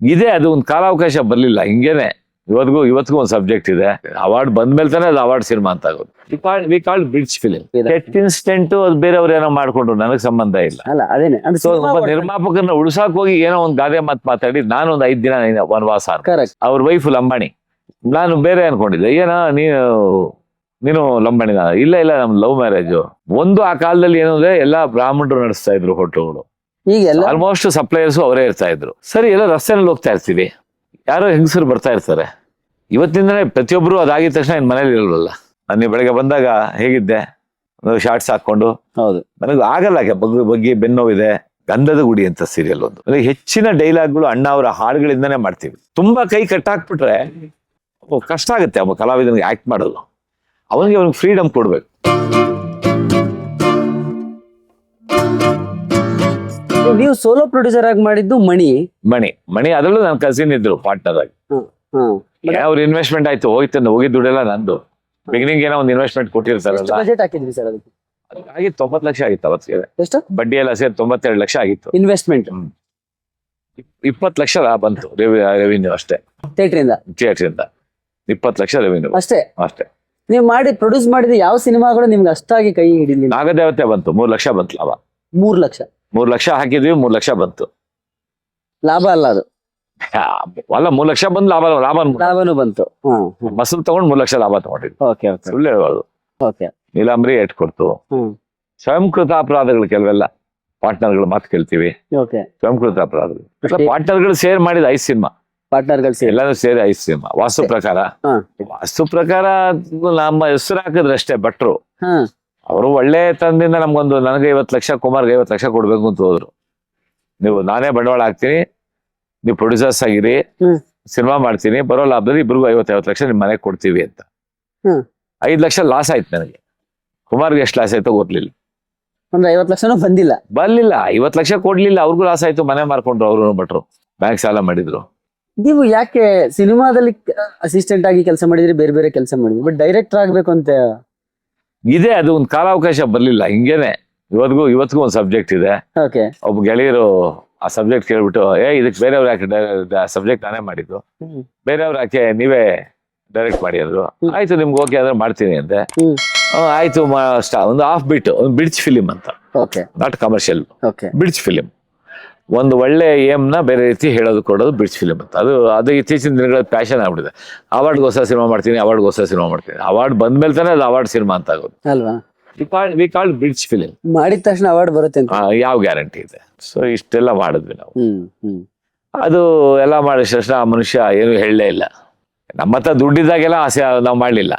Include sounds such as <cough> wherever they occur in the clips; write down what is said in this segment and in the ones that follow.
ಇದೆ ಅದು ಒಂದು ಕಾಲಾವಕಾಶ ಬರ್ಲಿಲ್ಲ. ಹಿಂಗೇನೆ ಇವತ್ತಿಗೂ ಇವತ್ತಿಗೂ ಒಂದು ಸಬ್ಜೆಕ್ಟ್ ಇದೆ. ಅವಾರ್ಡ್ ಬಂದ್ಮೇಲೆ ತಾನೇ ಅದು ಅವಾರ್ಡ್ ಸಿನಿಮಾ ಅಂತ ಆಗೋದು. ವಿ ಕಾಲ್ ಬ್ರಿಡ್ಜ್ ಫಿಲಿಂ ಟೆಟ್ ಇನ್ಸ್ಟೆಂಟ್ ಅದು ಬೇರೆಯವ್ರು ಏನೋ ಮಾಡ್ಕೊಂಡ್ರು ನನಗೆ ಸಂಬಂಧ ಇಲ್ಲ. ಅಲ್ಲ ಅದೇನೆ ಒಬ್ಬ ನಿರ್ಮಾಪಕರನ್ನ ಉಳ್ಸಾಕ್ ಹೋಗಿ ಏನೋ ಒಂದು ಗಾದೆ ಮಾತು ಮಾತಾಡಿ ನಾನು ಒಂದು ಐದ್ ದಿನ ವನವಾಸ ಅವ್ರ ವೈಫ್ ಲಂಬಾಣಿ. ನಾನು ಬೇರೆ ಅನ್ಕೊಂಡಿದ್ದೆ ಏನೋ ನೀನು ನೀನು ಲಂಬಾಣಿನ? ಇಲ್ಲ ಇಲ್ಲ ನಮ್ ಲವ್ ಮ್ಯಾರೇಜು ಒಂದು ಆ ಕಾಲದಲ್ಲಿ ಏನಂದ್ರೆ ಎಲ್ಲಾ ಬ್ರಾಹ್ಮಣರು ನಡೆಸ್ತಾ ಇದ್ರು ಹೋಟೆಲ್ಗಳು ಈಗ ಎಲ್ಲ ಆಲ್ಮೋಸ್ಟ್ ಸಪ್ಲೈಯರ್ಸ್ ಅವರೇ ಇರ್ತಾ ಇದ್ರು. ಸರಿ ಎಲ್ಲ ರಸ್ತೆನಲ್ಲಿ ಹೋಗ್ತಾ ಇರ್ತೀವಿ. ಯಾರೋ ಹೆಂಗಸರು ಬರ್ತಾ ಇರ್ತಾರೆ. ಇವತ್ತಿಂದನೇ ಪ್ರತಿಯೊಬ್ಬರು ಅದಾಗಿದ ತಕ್ಷಣ ಇನ್ ಮನೇಲಿ ಇರಲ್ವಲ್ಲ ನಾನು ಬೆಳಗ್ಗೆ ಬಂದಾಗ ಹೇಗಿದ್ದೆ? ಶಾರ್ಟ್ಸ್ ಹಾಕೊಂಡು ಹೌದು. ನನಗೆ ಆಗಲ್ಲ ಬಗ್ಗೆ ಬಗ್ಗೆ ಬೆನ್ನೋವಿದೆ ಗಂಧದ ಗುಡಿ ಅಂತ ಸೀರಿಯಲ್ ಒಂದು. ಅಂದ್ರೆ ಹೆಚ್ಚಿನ ಡೈಲಾಗ್ಗಳು ಅಣ್ಣ ಅವರ ಹಾಡುಗಳಿಂದನೇ ಮಾಡ್ತೀವಿ. ತುಂಬಾ ಕೈ ಕಟ್ಟಾಕ್ಬಿಟ್ರೆ ಕಷ್ಟ ಆಗುತ್ತೆ. ಒಬ್ಬ ಕಲಾವಿದನಿಗೆ ಆಕ್ಟ್ ಮಾಡೋದು. ಅವನಿಗೆ ಅವ್ನಿಗೆ ಫ್ರೀಡಮ್ ಕೊಡ್ಬೇಕು. ನೀವು ಸೋಲೋ ಪ್ರೊಡ್ಯೂಸರ್ ಆಗಿ ಮಾಡಿದ್ದು ಮಣಿ. ಮಣಿ. ಮಣಿ ಅದರಲ್ಲೂ ನನ್ನ ಕಸಿನ್ ಇದ್ರು ಪಾರ್ಟ್ನರ್ ಆಗಿ. ಅವ್ರ ಇನ್ವೆಸ್ಟ್ಮೆಂಟ್ ಆಯ್ತು? ಹೋಯ್ತು ಹೋಗಿದ್ ದುಡ್ಡೆಲ್ಲ ನಂದು. ಬಿಗಿನಿಂಗ್ ಏನೋ ಒಂದು ಇನ್ವೆಸ್ಟ್ಮೆಂಟ್ ಕೊಟ್ಟಿರ್ತಾರಲ್ಲ? ಬಜೆಟ್ ಸರ್ ಅದಕ್ಕೆ? ಆಗಿತ್ತು ತೊಂಬತ್ತು ಲಕ್ಷ ಆಗಿತ್ತು ಅವತ್ತಿಗೆ. ಎಷ್ಟು? ಬಡ್ಡಿ ಎಲ್ಲ ಸೇರಿ ತೊಂಬತ್ತೆರಡು ಲಕ್ಷ ಆಗಿತ್ತು. ಇನ್ವೆಸ್ಟ್ಮೆಂಟ್ ಇಪ್ಪತ್ತು ಲಕ್ಷ ಬಂತು ರೆವಿನ್ಯೂ ಅಷ್ಟೇ. ಥಿಯೇಟರ್ ಇಂದ? ಇಪ್ಪತ್ ಇಂದ. ಇಪ್ಪತ್ತು ಲಕ್ಷ ರೆವಿನ್ಯೂ ಅಷ್ಟೇ? ಅಷ್ಟೇ. ನೀವು ಮಾಡಿ ಪ್ರೊಡ್ಯೂಸ್ ಮಾಡಿದ ಯಾವ ಸಿನಿಮಾಗಳು ನಿಮ್ಗೆ ಅಷ್ಟಾಗಿ ಕೈ ಹಿಡಿಲಿಲ್ಲ? ನಾಗದೇವತೆ ಬಂತು ಮೂರ್ ಲಕ್ಷ ಬಂತು ಲಾಭ ಮೂರ್ ಲಕ್ಷ. ಮೂರ್ ಲಕ್ಷ ಹಾಕಿದ್ವಿ ಮೂರ್ ಲಕ್ಷ ಬಂತು. ಲಾಭ ಅಲ್ಲ ಅದು. ಅಲ್ಲ ಮೂರ್ ಲಕ್ಷ ಬಂದ್ ಲಾಭ ಲಾಭ. ಲಾಭನೂ ಬಂತು. ಮಸಲ್ ತಗೊಂಡ್ ಮೂರ್ ಲಕ್ಷ ಲಾಭ ತಗೊಂಡಿದ್ವಿ. ಸುಳ್ಳು ಹೇಳೋದು. ನೀಲಾಂಬರಿ ಎಟ್ ಕೊಡ್ತು. ಸ್ವಯಂಕೃತ ಅಪರಾಧಗಳು ಕೆಲವೆಲ್ಲ. ಪಾರ್ಟ್ನರ್ಗಳು ಮಾತು ಕೇಳ್ತೀವಿ. ಸ್ವಯಂಕೃತ ಅಪರಾಧಗಳು. ಪಾರ್ಟ್ನರ್ ಪಾರ್ಟ್ನರ್ಗಳು ಸೇರ್ ಮಾಡಿದ ಐದು ಸಿನಿಮಾ. ಪಾರ್ಟ್ನರ್ಗಳು ಸೇರಿ. ಎಲ್ಲಾನು ಸೇರಿ ಐದು ಸಿನಿಮಾ. ವಾಸ್ತು ಪ್ರಕಾರ. ವಾಸ್ತು ಪ್ರಕಾರ ನಮ್ಮ ಹೆಸರು ಹಾಕಿದ್ರೆ ಅಷ್ಟೇ ಭಟ್ರು. ಅವರು ಒಳ್ಳೆ ತಂದಿಂದ ನಮ್ಗೊಂದು ನನಗೆ ಐವತ್ತು ಲಕ್ಷ ಕುಮಾರ್ಗೆ ಐವತ್ತು ಲಕ್ಷ ಕೊಡ್ಬೇಕು ಅಂತ ಹೋದ್ರು. ನೀವು ನಾನೇ ಬಂಡವಾಳ ಹಾಕ್ತೀನಿ ನೀವು ಪ್ರೊಡ್ಯೂಸರ್ಸ್ ಆಗಿರಿ ಸಿನಿಮಾ ಮಾಡ್ತೀನಿ ಬರೋ ಲಾಭದಲ್ಲಿ ಇಬ್ಬರಿಗೂ ಐವತ್ತೈವತ್ತು ಐವತ್ತು ಲಕ್ಷ ನಿಮ್ಮ ಮನೆಗೆ ಕೊಡ್ತೀವಿ ಅಂತ. ಐದು ಲಕ್ಷ ಲಾಸ್ ಆಯ್ತು ನನಗೆ. ಕುಮಾರ್ಗೆ ಎಷ್ಟು ಲಾಸ್ ಆಯ್ತು ಗೊತ್ತಿಲ್ಲ ಒಂದು ಐವತ್ತು ಲಕ್ಷನೂ ಬಂದಿಲ್ಲ. ಬರ್ಲಿಲ್ಲ ಐವತ್ತು ಲಕ್ಷ ಕೊಡ್ಲಿಲ್ಲ ಅವ್ರಿಗೂ ಲಾಸ್ ಆಯ್ತು ಮನೆ ಮಾರ್ಕೊಂಡ್ರು ಅವರು ಭಟ್ರು. ಬ್ಯಾಂಕ್ ಸಾಲ ಮಾಡಿದ್ರು. ನೀವು ಯಾಕೆ ಸಿನಿಮಾದಲ್ಲಿ ಅಸಿಸ್ಟೆಂಟ್ ಆಗಿ ಕೆಲಸ ಮಾಡಿದ್ರಿ ಬೇರೆ ಬೇರೆ ಕೆಲಸ ಮಾಡಿದ್ರಿ ಬಟ್ ಡೈರೆಕ್ಟರ್ ಆಗ್ಬೇಕು ಅಂತ ಇದೆ ಅದು ಒಂದು ಕಾಲಾವಕಾಶ ಬರ್ಲಿಲ್ಲ. ಹಿಂಗೇನೆ ಇವತ್ತಿಗೂ ಇವತ್ತಿಗೂ ಒಂದು ಸಬ್ಜೆಕ್ಟ್ ಇದೆ. ಓಕೆ ಒಬ್ಬ ಗೆಳೆಯರು ಆ ಸಬ್ಜೆಕ್ಟ್ ಕೇಳ್ಬಿಟ್ಟು ಏ ಇದಕ್ಕೆ ಬೇರೆಯವ್ರು ಯಾಕೆ ಸಬ್ಜೆಕ್ಟ್ ನಾನೇ ಮಾಡಿದ್ದು? ಬೇರೆಯವ್ರು ಯಾಕೆ ನೀವೇ ಡೈರೆಕ್ಟ್ ಮಾಡಿ ಅಂದ್ರು ಆಯ್ತು ನಿಮ್ಗೆ ಓಕೆ ಅಂದ್ರೆ ಮಾಡ್ತೀನಿ ಅಂದೆ. ಆಯ್ತು ಒಂದು ಹಾಫ್ ಬಿಟ್ ಒಂದು ಬಿಡ್ಜ್ ಫಿಲಿಂ ಅಂತ. Okay not commercial okay bridge film ಒಂದು ಒಳ್ಳೆ ಏಮ್ನ ನ ಬೇರೆ ರೀತಿ ಹೇಳೋದು ಕೊಡೋದು ಬ್ರಿಡ್ಜ್ ಫಿಲಮ್ ಅಂತ. ಅದು ಅದು ಇತ್ತೀಚಿನ ದಿನಗಳ ಪ್ಯಾಷನ್ ಆಗ್ಬಿಟ್ಟಿದೆ. ಅವಾರ್ಡ್ಗೋಸ್ಕರ ಸಿನಿಮಾ ಮಾಡ್ತೀನಿ ಅವಾರ್ಡ್ಗೋಸ್ಕರ ಸಿನಿಮಾ ಮಾಡ್ತೀನಿ. ಅವಾರ್ಡ್ ಬಂದ ಮೇಲೆ ತಾನೇ ಅದು ಅವಾರ್ಡ್ ಸಿನಿಮಾ ಅಂತ ಆಗೋದು. ಅಲ್ವಾ? ವಿ ಕಾಲ್ ಬ್ರಿಡ್ಜ್ ಫಿಲಿಂ ಮಾಡಿದ ತಕ್ಷಣ ಅವಾರ್ಡ್ ಬರುತ್ತೆ ಯಾವ ಗ್ಯಾರಂಟಿ ಇದೆ? ಸೊ ಇಷ್ಟೆಲ್ಲ ಮಾಡಿದ್ವಿ ನಾವು. ಅದು ಎಲ್ಲ ಮಾಡಿದ ತಕ್ಷಣ ಆ ಮನುಷ್ಯ ಏನು ಹೇಳಲೇ ಇಲ್ಲ. ನಮ್ಮ ಹತ್ರ ದುಡ್ಡಿದ್ದಾಗೆಲ್ಲ ಆಸೆ ನಾವು ಮಾಡಲಿಲ್ಲ.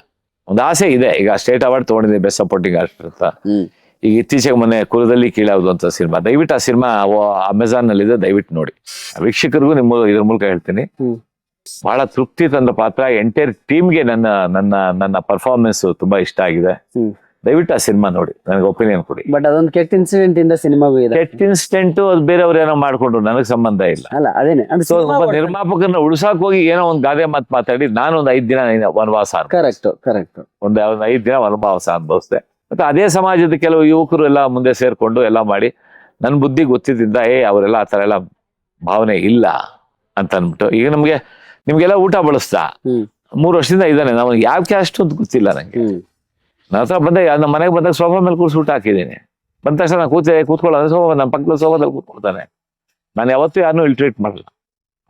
ಒಂದು ಆಸೆ ಇದೆ. ಈಗ ಸ್ಟೇಟ್ ಅವಾರ್ಡ್ ತಗೊಂಡಿದ್ದೀವಿ ಬೆಸ್ಟ್ ಸಪೋರ್ಟಿಂಗ್ ಆರ್ಟಿಸ್ಟ್ ಅಂತ. ಈಗ ಇತ್ತೀಚೆಗೆ ಮೊನ್ನೆ ಕುಲದಲ್ಲಿ ಕೀಳಾವುದು ಅಂತ ಸಿನಿಮಾ. ದಯವಿಟ್ಟು ಆ ಸಿನಿಮಾ ಅಮೆಝಾನ್ನಲ್ಲಿ ಇದೆ ದಯವಿಟ್ಟು ನೋಡಿ. ವೀಕ್ಷಕರಿಗೂ ನಿಮ್ಮ ಇದ್ರ ಮೂಲಕ ಹೇಳ್ತೀನಿ. ಬಹಳ ತೃಪ್ತಿ ತಂದ ಪಾತ್ರ. ಎಂಟೈರ್ ಟೀಮ್ಗೆ ನನ್ನ ನನ್ನ ನನ್ನ ಪರ್ಫಾರ್ಮೆನ್ಸ್ ತುಂಬಾ ಇಷ್ಟ ಆಗಿದೆ. ದಯವಿಟ್ಟು ಆ ಸಿನಿಮಾ ನೋಡಿ. ನನಗೆ ಒಪಿನಿಯನ್ ಕೊಡಿ. ಬಟ್ ಅದೊಂದು ಕೆಟ್ಟ ಇನ್ಸಿಡೆಂಟ್ ಇಂದ ಸಿನಿಮಾ ಇದೆ ಕೆಟ್ಟ ಇನ್ಸಿಡೆಂಟ್ ಅದು ಬೇರೆಯವ್ರು ಏನೋ ಮಾಡ್ಕೊಂಡ್ರು. ನನಗೆ ಸಂಬಂಧ ಇಲ್ಲ. ಅಲ್ಲ ಅದೇನೆ. ಒಬ್ಬ ನಿರ್ಮಾಪಕರನ್ನ ಉಳಿಸಾಕ್ ಹೋಗಿ ಏನೋ ಒಂದು ಗಾದೆ ಮಾತು ಮಾತಾಡಿ ನಾನು ಒಂದು ಐದ್ ದಿನ ವನವಾಸ ಕರೆಕ್ಟ್ ಕರೆಕ್ಟ್ ಒಂದು ಒಂದು ಐದ್ ದಿನ ವನವಾಸ ಅನುಭವಿಸ್ದೆ. ಮತ್ತೆ ಅದೇ ಸಮಾಜದ ಕೆಲವು ಯುವಕರು ಎಲ್ಲ ಮುಂದೆ ಸೇರಿಕೊಂಡು ಎಲ್ಲ ಮಾಡಿ ನನ್ನ ಬುದ್ಧಿ ಗೊತ್ತಿದ್ದಿಂದ ಏ ಅವರೆಲ್ಲ ಆ ಥರ ಎಲ್ಲ ಭಾವನೆ ಇಲ್ಲ ಅಂತ ಅಂದ್ಬಿಟ್ಟು ಈಗ ನಮಗೆ ನಿಮಗೆಲ್ಲ ಊಟ ಬಳಸ್ತಾ. ಮೂರು ವರ್ಷದಿಂದ ಇದ್ದಾನೆ ನಾವು ಯಾವ ಕ್ಯಾಸ್ಟ್ ಅಂತ ಗೊತ್ತಿಲ್ಲ ನನಗೆ ನನ್ನ ಹತ್ರ ಬಂದಾಗ ನಮ್ಮ ಮನೆಗೆ ಬಂದಾಗ ಸೋಫಾ ಮೇಲೆ ಕೂರಿಸಿ ಊಟ ಹಾಕಿದ್ದೀನಿ. ಬಂದ ತಕ್ಷಣ ನಾನು ಕೂತೆ ಕೂತ್ಕೊಳ್ಳೋ ಸೋಫಾ ನಮ್ಮ ಪಕ್ಕದ ಸೋಫಾದಲ್ಲಿ ಕೂತ್ಕೊಳ್ತಾನೆ. ನಾನು ಯಾವತ್ತೂ ಯಾರನ್ನೂ ಇಲ್ಟ್ರೇಟ್ ಮಾಡಲ್ಲ.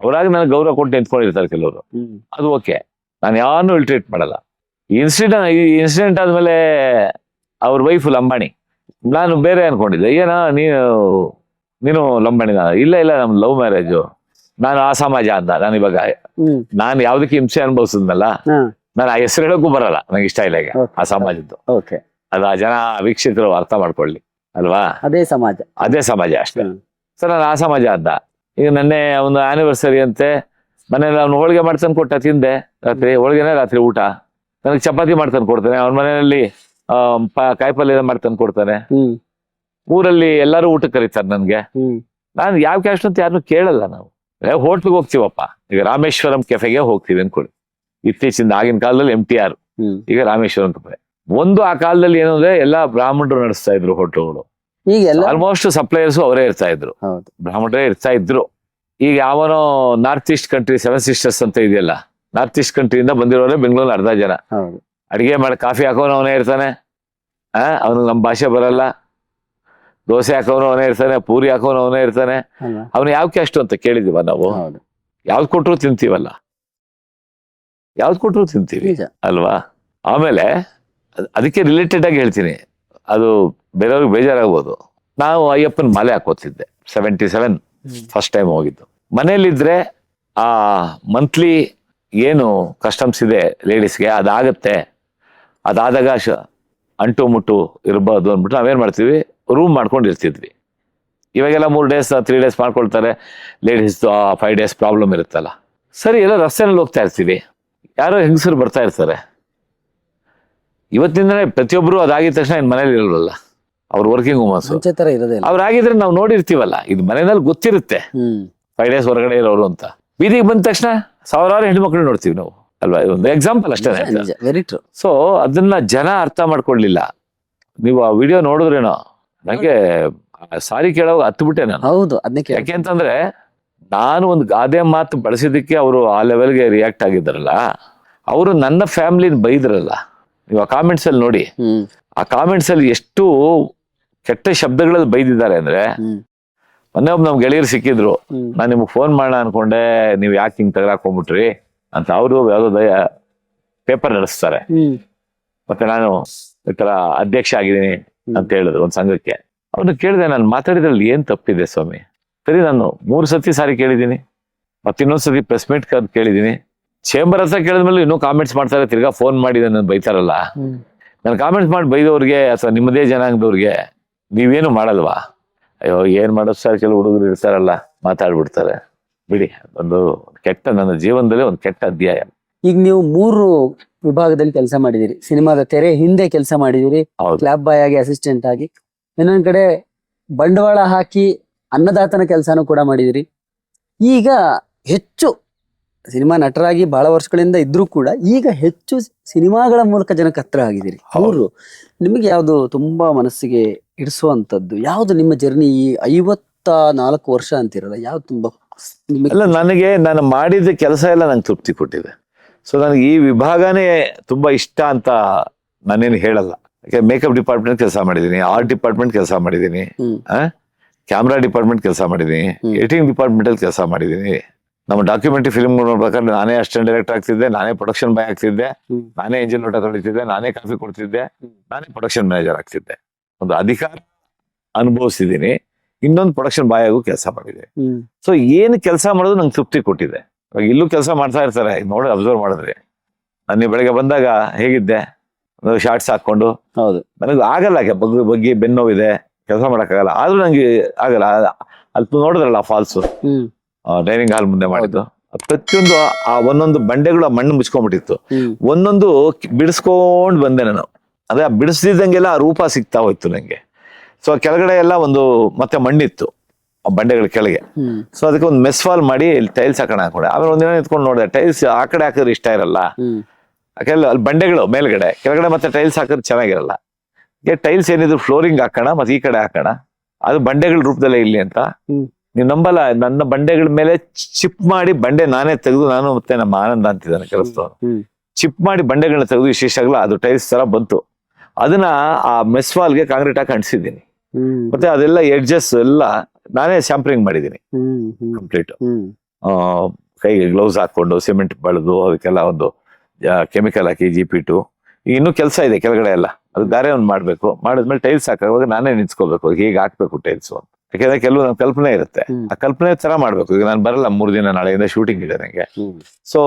ಅವರಾಗಿ ನನಗೆ ಗೌರವ ಕೊಟ್ಟು ನಿಂತ್ಕೊಂಡಿರ್ತಾರೆ ಕೆಲವರು. ಅದು ಓಕೆ ನಾನು ಯಾರನ್ನೂ ಇಲ್ಟ್ರೇಟ್ ಮಾಡಲ್ಲ. ಈ ಇನ್ಸಿಡೆಂಟ್ ಈ ಇನ್ಸಿಡೆಂಟ್ ಆದ್ಮೇಲೆ ಅವ್ರ ವೈಫ್ ಲಂಬಾಣಿ. ನಾನು ಬೇರೆ ಅನ್ಕೊಂಡಿದ್ದೆ ಏನೋ ನೀನು ನೀನು ಲಂಬಾಣಿನ ಇಲ್ಲ ಇಲ್ಲ ನಮ್ ಲವ್ ಮ್ಯಾರೇಜು ನಾನು ಆ ಸಮಾಜ ಅಂದ ನಾನು ಇವಾಗ ನಾನು ಯಾವ್ದಕ್ಕೆ ಹಿಂಸೆ ಅನುಭವಿಸಿದ್ನಲ್ಲ ನಾನು ಆ ಹೆಸರು ಹೇಳೋಕ್ಕೂ ಬರಲ್ಲ ನಂಗೆ ಇಷ್ಟ ಇಲ್ಲ ಈಗ ಆ ಸಮಾಜದ್ದು. ಓಕೆ ಅದು ಆ ಜನ ವೀಕ್ಷಕರು ಅರ್ಥ ಮಾಡ್ಕೊಳ್ಳಿ ಅಲ್ವಾ? ಅದೇ ಸಮಾಜ. ಅದೇ ಸಮಾಜ ಅಷ್ಟೇ. ಸರ್ ನಾನು ಆ ಸಮಾಜ ಅಂದ ಈಗ ನನ್ನೆ ಒಂದು ಆನಿವರ್ಸರಿ ಅಂತೆ ಮನೇಲಿ ಅವ್ನು ಹೋಳಿಗೆ ಮಾಡ್ತಾನೆ ಕೊಟ್ಟ ತಿಂದೆ ರಾತ್ರಿ. ಹೋಳಿಗೆನೇ ರಾತ್ರಿ ಊಟ. ನನಗೆ ಚಪಾತಿ ಮಾಡ್ತಾನೆ ಕೊಡ್ತಾನೆ ಅವ್ನ ಮನೆಯಲ್ಲಿ ಆ, ಮಾಡಿ ತಂದು ಮಾಡ್ತಾನೆ ಕೊಡ್ತಾನೆ ಊರಲ್ಲಿ ಎಲ್ಲರೂ ಊಟಕ್ಕೆ ಕರೀತಾರೆ ನನ್ಗೆ. ನಾನು ಯಾವ ಕ್ಯಾಶ್ ಅಂತ ಯಾರು ಕೇಳಲ್ಲ ನಾವು. ಹೋಟ್ಲಿಗೆ ಹೋಗ್ತೀವಪ್ಪ. ಈಗ ರಾಮೇಶ್ವರಂ ಕೆಫೆಗೆ ಹೋಗ್ತೀವಿ ಅನ್ಕೊಳ್ಳಿ ಇತ್ತೀಚಿನ ಆಗಿನ ಕಾಲದಲ್ಲಿ ಎಂ ಟಿ ಆರ್ ಈಗ ರಾಮೇಶ್ವರಂ ಕೆಫೆ ಒಂದು ಆ ಕಾಲದಲ್ಲಿ ಏನಂದ್ರೆ ಅಂದ್ರೆ ಎಲ್ಲಾ ಬ್ರಾಹ್ಮಣರು ನಡೆಸ್ತಾ ಇದ್ರು ಹೋಟ್ಲುಗಳು. ಆಲ್ಮೋಸ್ಟ್ ಸಪ್ಲೈಯರ್ಸ್ ಅವರೇ ಇರ್ತಾ ಇದ್ರು. ಬ್ರಾಹ್ಮಣರೇ ಇರ್ತಾ ಇದ್ರು. ಈಗ ಯಾವನೋ north east country seven sisters ಅಂತ ಇದೆಯಲ್ಲ ನಾರ್ತ್ ಈಸ್ಟ್ ಕಂಟ್ರಿಯಿಂದ ಬಂದಿರೋರೆ ಬೆಂಗಳೂರಲ್ಲಿ ಅರ್ಧ ಜನ. ಅಡಿಗೆ ಮಾಡಿ ಕಾಫಿ ಹಾಕೋನು ಅವನೇ ಇರ್ತಾನೆ. ಆ ಅವನು ನಮ್ಮ ಭಾಷೆ ಬರಲ್ಲ. ದೋಸೆ ಹಾಕೋನು ಅವನೇ ಇರ್ತಾನೆ ಪೂರಿ ಹಾಕೋನು ಅವನೇ ಇರ್ತಾನೆ. ಅವನು ಯಾವ ಕ್ಯಾಸ್ಟ್ ಅಂತ ಕೇಳಿದೀವ ನಾವು? ಯಾವ್ದು ಕೊಟ್ಟರು ತಿಂತೀವಲ್ಲ? ಯಾವ್ದು ಕೊಟ್ಟರು ತಿಂತೀವಿ. ಅಲ್ವಾ? ಆಮೇಲೆ ಅದಕ್ಕೆ ರಿಲೇಟೆಡ್ ಆಗಿ ಹೇಳ್ತೀನಿ. ಅದು ಬೇರೆಯವ್ರಿಗೆ ಬೇಜಾರಾಗ್ಬೋದು. ನಾವು ಅಯ್ಯಪ್ಪನ ಮಾಲೆ ಹಾಕೋತಿದ್ದೆ ಸೆವೆಂಟಿ ಸೆವೆನ್. ಫಸ್ಟ್ ಟೈಮ್ ಹೋಗಿದ್ದು. ಮನೇಲಿದ್ರೆ ಆ ಮಂತ್ಲಿ ಏನು ಕಸ್ಟಮ್ಸ್ ಇದೆ ಲೇಡೀಸ್ಗೆ ಅದಾಗತ್ತೆ. ಅದಾದಾಗ ಶ ಅಂಟು ಮುಟ್ಟು ಇರಬಾರ್ದು ಅಂದ್ಬಿಟ್ಟು ನಾವೇನು ಮಾಡ್ತೀವಿ? ರೂಮ್ ಮಾಡ್ಕೊಂಡು ಇರ್ತಿದ್ವಿ ಇವಾಗೆಲ್ಲ ಮೂರು ಡೇಸ್ ತ್ರೀ ಡೇಸ್ ಮಾಡ್ಕೊಳ್ತಾರೆ. ಲೇಡೀಸ್ ಫೈವ್ ಡೇಸ್ ಪ್ರಾಬ್ಲಮ್ ಇರುತ್ತಲ್ಲ. ಸರಿ ಎಲ್ಲ ರಸ್ತೆನಲ್ಲಿ ಹೋಗ್ತಾ ಇರ್ತೀವಿ. ಯಾರೋ ಹೆಂಗಸರು ಬರ್ತಾ ಇರ್ತಾರೆ. ಇವತ್ತಿಂದನೇ ಪ್ರತಿಯೊಬ್ಬರು ಅದಾಗಿದ ತಕ್ಷಣ ಇನ್ನು ಮನೇಲಿ ಇರಲ್ವಲ್ಲ ಅವ್ರ ವರ್ಕಿಂಗ್ ವುಮನ್ಸ್ ಅವ್ರಾಗಿದ್ರೆ ನಾವು ನೋಡಿರ್ತೀವಲ್ಲ ಇದು ಮನೆಯಲ್ಲಿ ಗೊತ್ತಿರುತ್ತೆ. ಫೈವ್ ಡೇಸ್ ಹೊರಗಡೆ ಇರೋರು ಅಂತ. ಬೀದಿಗೆ ಬಂದ ತಕ್ಷಣ ಸಾವಿರಾರು ಹೆಣ್ಮಕ್ಳು ನೋಡ್ತೀವಿ ನಾವು. ಅಲ್ವಾ? ಇದೊಂದು ಎಕ್ಸಾಂಪಲ್ ಅಷ್ಟೇ ವೆರಿ ಟ್ರೂ ಸೊ ಅದನ್ನ ಜನ ಅರ್ಥ ಮಾಡ್ಕೊಳ್ಲಿಲ್ಲ. ನೀವು ಆ ವಿಡಿಯೋ ನೋಡಿದ್ರೇನೋ? ನಂಗೆ ಸಾರಿ ಕೇಳೋವಾಗ ಹತ್ಬಿಟ್ಟೆ ನಾನು. ಹೌದು ಅದಕ್ಕೆ ಯಾಕೆ ಅಂತಂದ್ರೆ ನಾನು ಒಂದು ಗಾದೆ ಮಾತು ಬಳಸಿದ್ದಕ್ಕೆ ಅವರು ಆ ಲೆವೆಲ್ಗೆ ರಿಯಾಕ್ಟ್ ಆಗಿದ್ರಲ್ಲ ಅವರು ನನ್ನ ಫ್ಯಾಮಿಲಿನ ಬೈದ್ರಲ್ಲ? ನೀವು ಆ ಕಾಮೆಂಟ್ಸ್ ಅಲ್ಲಿ ನೋಡಿ. ಆ ಕಾಮೆಂಟ್ಸ್ ಅಲ್ಲಿ ಎಷ್ಟು ಕೆಟ್ಟ ಶಬ್ದಗಳಲ್ಲಿ ಬೈದಿದ್ದಾರೆ ಅಂದ್ರೆ ಮೊನ್ನೆ ಒಬ್ಬ ನಮ್ ಗೆಳೆಯರು ಸಿಕ್ಕಿದ್ರು. ನಾನು ನಿಮ್ಗೆ ಫೋನ್ ಮಾಡೋಣ ಅನ್ಕೊಂಡೆ ನೀವು ಯಾಕೆ ಹಿಂಗ್ ತಗಲಾಕೊಂಡ್ಬಿಟ್ರಿ ಅಂತ ಅವರು ಯಾವ್ದೋ ದಯ ಪೇಪರ್ ನಡೆಸ್ತಾರೆ ಮತ್ತೆ ನಾನು ಈ ತರ ಅಧ್ಯಕ್ಷ ಆಗಿದ್ದೀನಿ ಅಂತ ಹೇಳಿದ್ರು ಒಂದ್ ಸಂಘಕ್ಕೆ. ಅವ್ರನ್ನ ಕೇಳಿದೆ ನಾನು ಮಾತಾಡಿದ್ರಲ್ಲಿ ಏನ್ ತಪ್ಪಿದೆ ಸ್ವಾಮಿ? ಸರಿ ನಾನು ಮೂರು ಸತಿ ಸಾರಿ ಕೇಳಿದ್ದೀನಿ. ಮತ್ತೆ ಇನ್ನೊಂದ್ ಸತಿ ಪ್ರೆಸ್ ಮೀಟ್ ಕೇಳಿದೀನಿ ಕೇಳಿದ್ದೀನಿ. ಚೇಂಬರ್ ಹತ್ರ ಕೇಳಿದ್ಮೇಲೆ ಇನ್ನೂ ಕಾಮೆಂಟ್ಸ್ ಮಾಡ್ತಾರೆ ತಿರ್ಗಾ ಫೋನ್ ಮಾಡಿ ನನ್ನ ಬೈತಾರಲ್ಲ. ನಾನು ಕಾಮೆಂಟ್ಸ್ ಮಾಡಿ ಬೈದವ್ರಿಗೆ ಅಥವಾ ನಿಮ್ಮದೇ ಜನಾಂಗದವ್ರಿಗೆ ನೀವೇನು ಮಾಡಲ್ವಾ? ಅಯ್ಯೋ ಏನ್ ಮಾಡೋದು ಸರ್ ಕೆಲವು ಹುಡುಗರು ಇರ್ತಾರಲ್ಲ ಮಾತಾಡ್ಬಿಡ್ತಾರೆ. ಬಿಡಿ. ಒಂದು ಕೆಟ್ಟ ನನ್ನ ಜೀವನದಲ್ಲಿ ಒಂದು ಕೆಟ್ಟ ಅಧ್ಯಾಯ. ಈಗ ನೀವು ಮೂರು ವಿಭಾಗದಲ್ಲಿ ಕೆಲಸ ಮಾಡಿದಿರಿ. ಸಿನಿಮಾದ ತೆರೆ ಹಿಂದೆ ಕೆಲಸ ಮಾಡಿದಿರಿ. ಹೌದು. ಕ್ಲಾಬ್ ಬಾಯ್ ಆಗಿ ಅಸಿಸ್ಟೆಂಟ್ ಆಗಿ. ಇನ್ನೊಂದ್ ಕಡೆ ಬಂಡವಾಳ ಹಾಕಿ ಅನ್ನದಾತನ ಕೆಲಸನೂ ಕೂಡ ಮಾಡಿದಿರಿ. ಈಗ ಹೆಚ್ಚು ಸಿನಿಮಾ ನಟರಾಗಿ ಬಹಳ ವರ್ಷಗಳಿಂದ ಇದ್ರೂ ಕೂಡ ಈಗ ಹೆಚ್ಚು ಸಿನಿಮಾಗಳ ಮೂಲಕ ಜನಕ್ಕೆ ಹತ್ರ ಆಗಿದ್ದೀರಿ ಅವರು ನಿಮಗೆ ಯಾವುದು ತುಂಬಾ ಮನಸ್ಸಿಗೆ ಇಡಿಸುವಂತದ್ದು ಯಾವುದು ನಿಮ್ಮ ಜರ್ನಿ ಈ ಐವತ್ತ ನಾಲ್ಕು ವರ್ಷ ಅಂತಿರಲ್ಲ ಯಾವ್ದು ತುಂಬಾ ಅಲ್ಲ ನನಗೆ ನಾನು ಮಾಡಿದ ಕೆಲಸ ಎಲ್ಲ ನಂಗೆ ತೃಪ್ತಿ ಕೊಟ್ಟಿದೆ. ಸೊ ನನಗೆ ಈ ವಿಭಾಗನೇ ತುಂಬಾ ಇಷ್ಟ ಅಂತ ನಾನೇನು ಹೇಳಲ್ಲ. ಯಾಕೆ ಮೇಕಪ್ ಡಿಪಾರ್ಟ್ಮೆಂಟ್ ಕೆಲಸ ಮಾಡಿದ್ದೀನಿ ಆರ್ಟ್ ಡಿಪಾರ್ಟ್ಮೆಂಟ್ ಕೆಲಸ ಮಾಡಿದ್ದೀನಿ ಕ್ಯಾಮ್ರಾ ಡಿಪಾರ್ಟ್ಮೆಂಟ್ ಕೆಲಸ ಮಾಡಿದ್ದೀನಿ. ಎಡಿಟಿಂಗ್ ಡಿಪಾರ್ಟ್ಮೆಂಟ್ ಅಲ್ಲಿ ಕೆಲಸ ಮಾಡಿದ್ದೀನಿ. ನಮ್ಮ ಡಾಕ್ಯುಮೆಂಟರಿ ಫಿಲ್ಮ್ ನೋಡ್ಬೇಕಾದ್ರೆ ನಾನೇ ಅಸಿಸ್ಟೆಂಟ್ ಡೈರೆಕ್ಟರ್ ಆಗ್ತಿದ್ದೆ ನಾನೇ ಪ್ರೊಡಕ್ಷನ್ ಬಾಯ್ ಆಗ್ತಿದ್ದೆ. ನಾನೇ ಇಂಜಿನ್ ಲೋಟ ತೊಳಿತಿದ್ದೆ ನಾನೇ ಕಾಫಿ ಕೊಡ್ತಿದ್ದೆ. ನಾನೇ ಪ್ರೊಡಕ್ಷನ್ ಮ್ಯಾನೇಜರ್ ಆಗ್ತಿದ್ದೆ. ಒಂದು ಅಧಿಕಾರ ಅನುಭವಿಸಿದ್ದೀನಿ. ಇನ್ನೊಂದು ಪ್ರೊಡಕ್ಷನ್ ಬಾಯ್ ಆಗು ಕೆಲಸ ಮಾಡಿದೆ. ಸೊ ಏನು ಕೆಲಸ ಮಾಡೋದು ನಂಗೆ ತೃಪ್ತಿ ಕೊಟ್ಟಿದೆ. ಇವಾಗ ಇಲ್ಲೂ ಕೆಲಸ ಮಾಡ್ತಾ ಇರ್ತಾರೆ. ನೋಡಿ ಅಬ್ಸರ್ವ್ ಮಾಡಿದ್ರೆ. ನಾನು ಬೆಳಗ್ಗೆ ಬಂದಾಗ ಹೇಗಿದ್ದೆ? ಶಾರ್ಟ್ಸ್ ಹಾಕೊಂಡು ಹೌದು. ನನಗೆ ಆಗಲ್ಲ ಬಗ್ ಬಗ್ಗೆ ಬಗ್ಗೆ ಬೆನ್ನೋವಿದೆ ಕೆಲಸ ಮಾಡೋಕ್ಕಾಗಲ್ಲ. ಆದ್ರೂ ನಂಗೆ ಆಗಲ್ಲ. ಅಲ್ಪ ನೋಡಿದ್ರಲ್ಲ ಫಾಲ್ಸ್ ಡೈನಿಂಗ್ ಹಾಲ್ ಮುಂದೆ ಮಾಡಿದ್ದು. ಪ್ರತಿಯೊಂದು ಆ ಒಂದೊಂದು ಬಂಡೆಗಳು ಆ ಮಣ್ಣು ಮುಚ್ಕೊಂಡ್ಬಿಟ್ಟಿತ್ತು. ಒಂದೊಂದು ಬಿಡಿಸ್ಕೊಂಡ್ ಬಂದೆ ನಾನು. ಅದೇ ಆ ಬಿಡಿಸ್ದಿದ್ದಂಗೆಲ್ಲ ಆ ರೂಪ ಸಿಗ್ತಾ ಹೋಯ್ತು ನಂಗೆ. ಸೊ ಕೆಳಗಡೆ ಎಲ್ಲ ಒಂದು ಮತ್ತೆ ಮಣ್ಣಿತ್ತು ಆ ಬಂಡೆಗಳ ಕೆಳಗೆ. ಸೊ ಅದಕ್ಕೆ ಒಂದು ಮೆಸ್ ಫಾಲ್ ಮಾಡಿ ಟೈಲ್ಸ್ ಹಾಕೋಣ ಹಾಕೊಂಡೆ ಆಮೇಲೆ ಒಂದಿನ ನಿಂತ್ಕೊಂಡು ನೋಡಿದೆ ಟೈಲ್ಸ್ ಆ ಕಡೆ ಹಾಕಿದ್ರೆ ಇಷ್ಟ ಇರಲ್ಲ. ಯಾಕೆಲ್ಲ ಅಲ್ಲಿ ಬಂಡೆಗಳು ಮೇಲ್ಗಡೆ ಕೆಳಗಡೆ ಮತ್ತೆ ಟೈಲ್ಸ್ ಹಾಕಿದ್ರೆ ಚೆನ್ನಾಗಿರಲ್ಲ. ಟೈಲ್ಸ್ ಏನಿದ್ರು ಫ್ಲೋರಿಂಗ್ ಹಾಕೋಣ ಮತ್ತೆ ಈ ಕಡೆ ಹಾಕೋಣ. ಅದು ಬಂಡೆಗಳ ರೂಪದಲ್ಲೇ ಇಲ್ಲಿ ಅಂತ. ನೀವು ನಂಬಲ್ಲ ನನ್ನ ಬಂಡೆಗಳ ಮೇಲೆ ಚಿಪ್ ಮಾಡಿ ಬಂಡೆ ನಾನೇ ತೆಗೆದು ನಾನು ಮತ್ತೆ ನಮ್ಮ ಆನಂದ ಅಂತಿದ್ದಾನೆ ಕೆಲಸದವನು. ಚಿಪ್ ಮಾಡಿ ಬಂಡೆಗಳನ್ನ ತೆಗೆದು ವಿಶೇಷಗಳ ಅದು ಟೈಲ್ಸ್ ತರ ಬಂತು. ಅದನ್ನ ಆ ಮೆಸ್ವಾಲ್ಗೆ ಕಾಂಕ್ರೀಟ್ ಹಾಕಿ ಅಂಟಿಸಿದ್ದೀನಿ. ಮತ್ತೆ ಅದೆಲ್ಲ ಎಡ್ಜಸ್ ಎಲ್ಲ ನಾನೇ ಸ್ಯಾಂಪ್ಲಿಂಗ್ ಮಾಡಿದ್ದೀನಿ. ಕಂಪ್ಲೀಟ್ ಕೈಗೆ ಗ್ಲೌಸ್ ಹಾಕೊಂಡು ಸಿಮೆಂಟ್ ಬಳಿದು ಅದಕ್ಕೆಲ್ಲ ಒಂದು ಕೆಮಿಕಲ್ ಹಾಕಿ ಜಿ ಪಿ ಟು ಇನ್ನೂ ಕೆಲಸ ಇದೆ ಕೆಳಗಡೆ ಎಲ್ಲ. ಅದು ಬೇರೆ ಒಂದು ಮಾಡಬೇಕು. ಮಾಡಿದ್ಮೇಲೆ ಟೈಲ್ಸ್ ಹಾಕೋವಾಗ ನಾನೇ ನಿಂತ್ಕೋಬೇಕು ಹೀಗೆ ಹಾಕ್ಬೇಕು ಟೈಲ್ಸ್ ಅಂತ. ಯಾಕಂದ್ರೆ ಕೆಲವು ನಮ್ಮ ಕಲ್ಪನೆ ಇರುತ್ತೆ. ಆ ಕಲ್ಪನೆ ತರ ಮಾಡ್ಬೇಕು. ಈಗ ನಾನು ಬರಲ್ಲ ಮೂರು ದಿನ ನಾಳೆಯಿಂದ ಶೂಟಿಂಗ್ ಇದೆ ನನಗೆ ಸೊ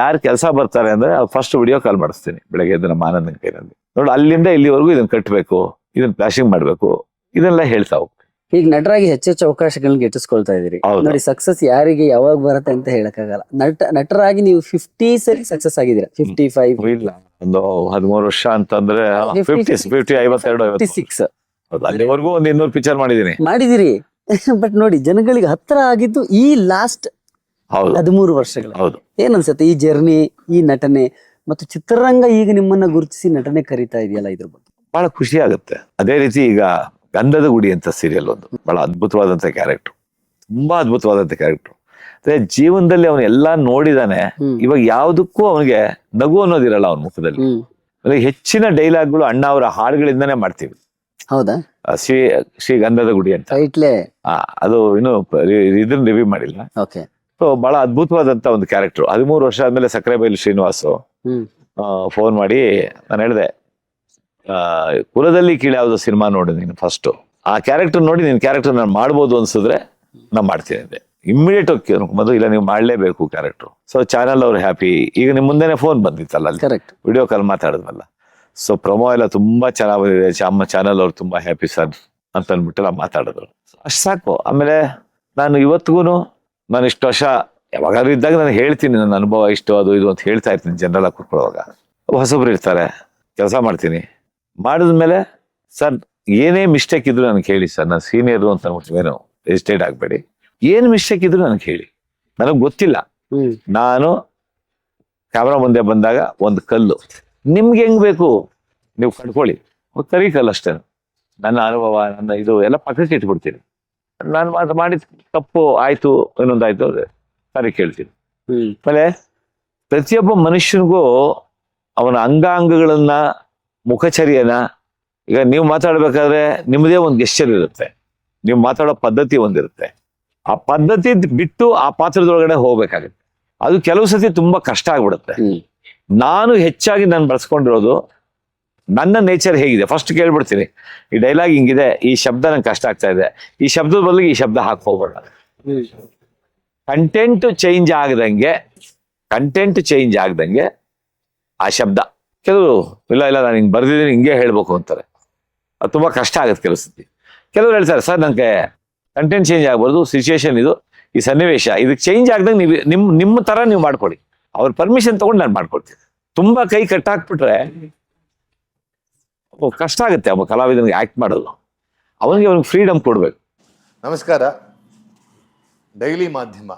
ಯಾರು ಕೆಲಸ ಬರ್ತಾರೆ ಅಂದ್ರೆ ಫಸ್ಟ್ ವಿಡಿಯೋ ಕಾಲ್ ಮಾಡಿಸ್ತೀನಿ. ಬೆಳಗ್ಗೆ ಎದ್ದು ನಮ್ಮ ಆನಂದನ ಕೈನಲ್ಲಿ. ನೋಡಿ ಅಲ್ಲಿಂದ ಇಲ್ಲಿವರೆಗೂ ಇದನ್ನ ಕಟ್ಟಬೇಕು ಇದನ್ನ ಪ್ಲಾಶಿಂಗ್ ಮಾಡ್ಬೇಕು. ಇದನ್ನೆಲ್ಲ ಹೇಳ್ತಾ ಹೋಗ್ತೀವಿ ಈಗ ನಟರಾಗಿ ಹೆಚ್ಚೆಚ್ಚು ಅವಕಾಶಗಳನ್ನ ಗಿಟ್ಟಿಸ್ಕೊಳ್ತಾ ಇದೀರಿ ಹೌದು. ನೋಡಿ ಸಕ್ಸಸ್ ಯಾರಿಗೆ ಯಾವಾಗ ಬರುತ್ತೆ ಅಂತ ಹೇಳಕ್ಕಾಗಲ್ಲ. ನಟ ನಟರಾಗಿ ನೀವು ಫಿಫ್ಟಿ ಸರಿ ಸಕ್ಸಸ್ ಆಗಿದ್ದೀರಾ? ಫಿಫ್ಟಿ ಫೈವ್ ಇಲ್ಲ. ಒಂದು ಹದಿಮೂರು ವರ್ಷ ಅಂತಂದ್ರೆ Fifty ಫಿಫ್ಟಿ. ಫಿಫ್ಟಿ ಐವತ್ತೆರಡು ಫಿಫ್ಟಿ ಐವತ್ತು. ಸಿಕ್ಸ್ ಹೌದು, ಅಲ್ಲಿವರೆಗೂ ಒಂದು ಇನ್ನೂರು ಪಿಕ್ಚರ್ ಮಾಡಿದೀನಿ. ಮಾಡಿದಿರಿ. ಬಟ್ <laughs> ನೋಡಿ ಜನಗಳಿಗೆ ಹತ್ರ ಆಗಿದ್ದು ಈ ಲಾಸ್ಟ್ ಹೌದು. ಹದಿಮೂರು ವರ್ಷಗಳ. ಹೌದು. ಏನ್ ಅನ್ಸುತ್ತೆ ಈ ಜರ್ನಿ ಈ ನಟನೆ ಮತ್ತು ಚಿತ್ರರಂಗ ಈಗ ನಿಮ್ಮನ್ನ ಗುರುತಿಸಿ ನಟನೆ ಕರಿತಾ ಇದೆಯಲ್ಲ ಇದ್ರ ಬಗ್ಗೆ? ಬಹಳ ಖುಷಿ ಆಗುತ್ತೆ. ಅದೇ ರೀತಿ ಈಗ ಗಂಧದ ಗುಡಿ ಅಂತ ಸೀರಿಯಲ್ ಒಂದು. ಬಹಳ ಅದ್ಭುತವಾದಂತ ಕ್ಯಾರೆಕ್ಟರ್ ತುಂಬಾ ಅದ್ಭುತವಾದಂತ ಕ್ಯಾರೆಕ್ಟರ್ ಅಂದ್ರೆ ಜೀವನದಲ್ಲಿ ಅವನು ಎಲ್ಲಾ ನೋಡಿದಾನೆ ಇವಾಗ ಯಾವ್ದಕ್ಕೂ ಅವನಿಗೆ ನಗು ಅನ್ನೋದಿರಲ್ಲ ಅವನ ಮುಖದಲ್ಲಿ. ಅಂದ್ರೆ ಹೆಚ್ಚಿನ ಡೈಲಾಗ್ಗಳು ಅಣ್ಣ ಅವರ ಹಾಡುಗಳಿಂದಾನೇ ಮಾಡ್ತೀವಿ. ಹೌದಾ? ಶ್ರೀ ಶ್ರೀ ಗಂಧದ ಗುಡಿ ಅಂತ. ಅದು ಇನ್ನು ಇದನ್ನ ರಿವ್ಯೂ ಮಾಡಿಲ್ಲ. ಓಕೆ. ಸೊ ಬಹಳ ಅದ್ಭುತವಾದಂತ ಒಂದು ಕ್ಯಾರೆಕ್ಟರ್ ಹದಿಮೂರು ವರ್ಷ ಆದ್ಮೇಲೆ ಸಕ್ಕರೆ ಬೈಲು ಶ್ರೀನಿವಾಸು ಫೋನ್ ಮಾಡಿ ನಾನು ಹೇಳಿದೆ ಕುಲದಲ್ಲಿ ಕೀಳು ಯಾವ್ದು ಸಿನಿಮಾ ನೋಡಿ ನೀನು ಫಸ್ಟ್ ಆ ಕ್ಯಾರೆಕ್ಟರ್ ನೋಡಿ ನಿನ್ ಕ್ಯಾರೆಕ್ಟರ್ ನಾನು ಮಾಡ್ಬೋದು ಅನ್ಸಿದ್ರೆ ನಾ ಮಾಡ್ತೀನಿ ಅಂದೆ. ಇಮ್ಮಿಡಿಯೇಟ್ ಮೊದಲು ಇಲ್ಲ ನೀವು ಮಾಡಲೇಬೇಕು ಕ್ಯಾರೆಕ್ಟ್ರು ಸೊ ಚಾನಲ್ ಅವ್ರು ಹ್ಯಾಪಿ ಈಗ ನಿಮ್ಮ ಮುಂದೆನೆ ಫೋನ್ ಬಂದಿತ್ತಲ್ಲ ಅಲ್ಲಿ? ಕರೆಕ್ಟ್ ವಿಡಿಯೋ ಕಾಲ್ ಮಾತಾಡಿದ್ವಲ್ಲ. ಸೊ ಪ್ರೊಮೋ ಎಲ್ಲ ತುಂಬಾ ಚೆನ್ನಾಗಿ ಬಂದಿದೆ ಅಮ್ಮ ಚಾನಲ್ ಅವ್ರು ತುಂಬಾ ಹ್ಯಾಪಿ ಸರ್ ಅಂತ ಅಂದ್ಬಿಟ್ಟು ನಾವು ಮಾತಾಡಿದ್ರು ಅಷ್ಟು ಸಾಕು. ಆಮೇಲೆ ನಾನು ಇವತ್ತಿಗೂ ನಾನು ಇಷ್ಟು ವರ್ಷ ಯಾವಾಗಾದ್ರೂ ಇದ್ದಾಗ ನಾನು ಹೇಳ್ತೀನಿ. ನನ್ನ ಅನುಭವ ಇಷ್ಟು ಅದು ಇದು ಅಂತ ಹೇಳ್ತಾ ಇರ್ತೀನಿ ಜನರಲ್ ಆಗಿ ಕೂತ್ಕೊಳ್ಳುವಾಗ. ಹೊಸಬ್ರು ಇರ್ತಾರೆ. ಕೆಲಸ ಮಾಡ್ತೀನಿ. ಮಾಡಿದ್ಮೇಲೆ ಸರ್ ಏನೇ ಮಿಸ್ಟೇಕ್ ಇದ್ರು ನನಗೆ ಹೇಳಿ ಸರ್. ನಾನು ಸೀನಿಯರು ಅಂತ ಏನು ಎಜಿಟೇಟ್ ಆಗಬೇಡಿ. ಏನು ಮಿಸ್ಟೇಕ್ ಇದ್ರು ನನಗೆ ಹೇಳಿ. ನನಗೆ ಗೊತ್ತಿಲ್ಲ. ನಾನು ಕ್ಯಾಮ್ರಾ ಮುಂದೆ ಬಂದಾಗ ಒಂದು ಕಲ್ಲು. ನಿಮ್ಗೆ ಹೆಂಗ್ ಬೇಕು? ನೀವು ಕಂಡ್ಕೊಳ್ಳಿ. ಕರಿ ಕಲ್ಲು ಅಷ್ಟೇ. ನನ್ನ ಅನುಭವ ನನ್ನ ಇದು ಎಲ್ಲ ಪಕ್ಕಕ್ಕೆ ಇಟ್ಬಿಡ್ತೀನಿ. ನಾನು ಅದು ಮಾಡಿದ ತಪ್ಪು ಆಯ್ತು ಇನ್ನೊಂದಾಯ್ತು ಅಂದ್ರೆ ಸರಿ ಕೇಳ್ತೀನಿ. ಆಮೇಲೆ ಪ್ರತಿಯೊಬ್ಬ ಮನುಷ್ಯನಿಗೂ ಅವನ ಅಂಗಾಂಗಗಳನ್ನ ಮುಖಚರ್ಯನ ಈಗ ನೀವು ಮಾತಾಡ್ಬೇಕಾದ್ರೆ ನಿಮ್ಮದೇ ಒಂದು ಗೆಸ್ಚರ್ ಇರುತ್ತೆ. ನೀವು ಮಾತಾಡೋ ಪದ್ಧತಿ ಒಂದಿರುತ್ತೆ. ಆ ಪದ್ಧತಿ ಬಿಟ್ಟು ಆ ಪಾತ್ರದೊಳಗಡೆ ಹೋಗ್ಬೇಕಾಗುತ್ತೆ. ಅದು ಕೆಲವು ಸತಿ ತುಂಬಾ ಕಷ್ಟ ಆಗ್ಬಿಡುತ್ತೆ. ನಾನು ಹೆಚ್ಚಾಗಿ ನಾನು ಬಳಸ್ಕೊಂಡಿರೋದು ನನ್ನ ನೇಚರ್ ಹೇಗಿದೆ. ಫಸ್ಟ್ ಕೇಳ್ಬಿಡ್ತೀನಿ. ಈ ಡೈಲಾಗ್ ಹಿಂಗಿದೆ ಈ ಶಬ್ದ ನಂಗೆ ಕಷ್ಟ ಆಗ್ತಾ ಇದೆ. ಈ ಶಬ್ದದ ಬದಲಿಗೆ ಈ ಶಬ್ದ ಹಾಕಿ ಹೋಗ್ಬೇಡ. ಕಂಟೆಂಟ್ ಚೇಂಜ್ ಆಗದಂಗೆ ಕಂಟೆಂಟ್ ಚೇಂಜ್ ಆಗದಂಗೆ ಆ ಶಬ್ದ. ಕೆಲವರು, ಇಲ್ಲ ಇಲ್ಲ, ನಾನು ಹಿಂಗೆ ಬರ್ದಿದ್ದೀನಿ, ಹಿಂಗೆ ಹೇಳಬೇಕು ಅಂತಾರೆ. ಅದು ತುಂಬ ಕಷ್ಟ ಆಗುತ್ತೆ ಕೆಲವು ಸತಿ ಕೆಲವರು ಹೇಳ್ತಾರೆ, ಸರ್ ನನಗೆ ಕಂಟೆಂಟ್ ಚೇಂಜ್ ಆಗ್ಬಾರ್ದು ಸಿಚುವೇಶನ್ ಇದು, ಈ ಸನ್ನಿವೇಶ, ಇದಕ್ಕೆ ಚೇಂಜ್ ಆಗ್ದಂಗೆ ನೀವು ನಿಮ್ಮ ನಿಮ್ಮ ಥರ ನೀವು ಮಾಡ್ಕೊಡಿ. ಅವ್ರ ಪರ್ಮಿಷನ್ ತೊಗೊಂಡು ನಾನು ಮಾಡ್ಕೊಡ್ತೀನಿ. ತುಂಬ ಕೈ ಕಟ್ಟಾಕ್ಬಿಟ್ರೆ ಕಷ್ಟ ಆಗುತ್ತೆ, ಒಬ್ಬ ಕಲಾವಿದನಿಗೆ ಆ್ಯಕ್ಟ್ ಮಾಡೋದು. ಅವನಿಗೆ ಅವ್ನಿಗೆ ಫ್ರೀಡಮ್ ಕೊಡಬೇಕು. ನಮಸ್ಕಾರ. ಡೈಲಿ ಮಾಧ್ಯಮ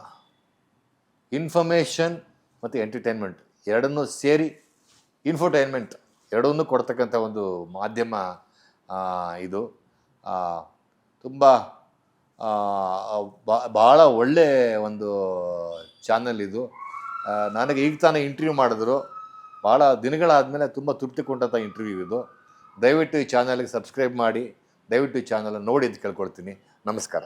ಇನ್ಫಾರ್ಮೇಷನ್ ಮತ್ತು ಎಂಟರ್ಟೈನ್ಮೆಂಟ್ ಎರಡನ್ನೂ ಸೇರಿ ಇನ್ಫೋಟೈನ್ಮೆಂಟ್ ಎರಡನ್ನೂ ಕೊಡ್ತಕ್ಕಂಥ ಒಂದು ಮಾಧ್ಯಮ ಇದು. ತುಂಬ ಭಾಳ ಒಳ್ಳೆ ಒಂದು ಚಾನಲ್ ಇದು. ನನಗೆ ಈಗ ತಾನೇ ಇಂಟರ್ವ್ಯೂ ಮಾಡಿದ್ರು. ಭಾಳ ದಿನಗಳಾದಮೇಲೆ ತುಂಬ ತೃಪ್ತಿಕೊಂಡಂಥ ಇಂಟರ್ವ್ಯೂ ಇದು. ದಯವಿಟ್ಟು ಈ ಚಾನಲ್ಗೆ ಸಬ್ಸ್ಕ್ರೈಬ್ ಮಾಡಿ. ದಯವಿಟ್ಟು ಈ ಚಾನಲ್ ನೋಡಿ ಅಂತ ಕೇಳ್ಕೊಳ್ತೀನಿ ನಮಸ್ಕಾರ.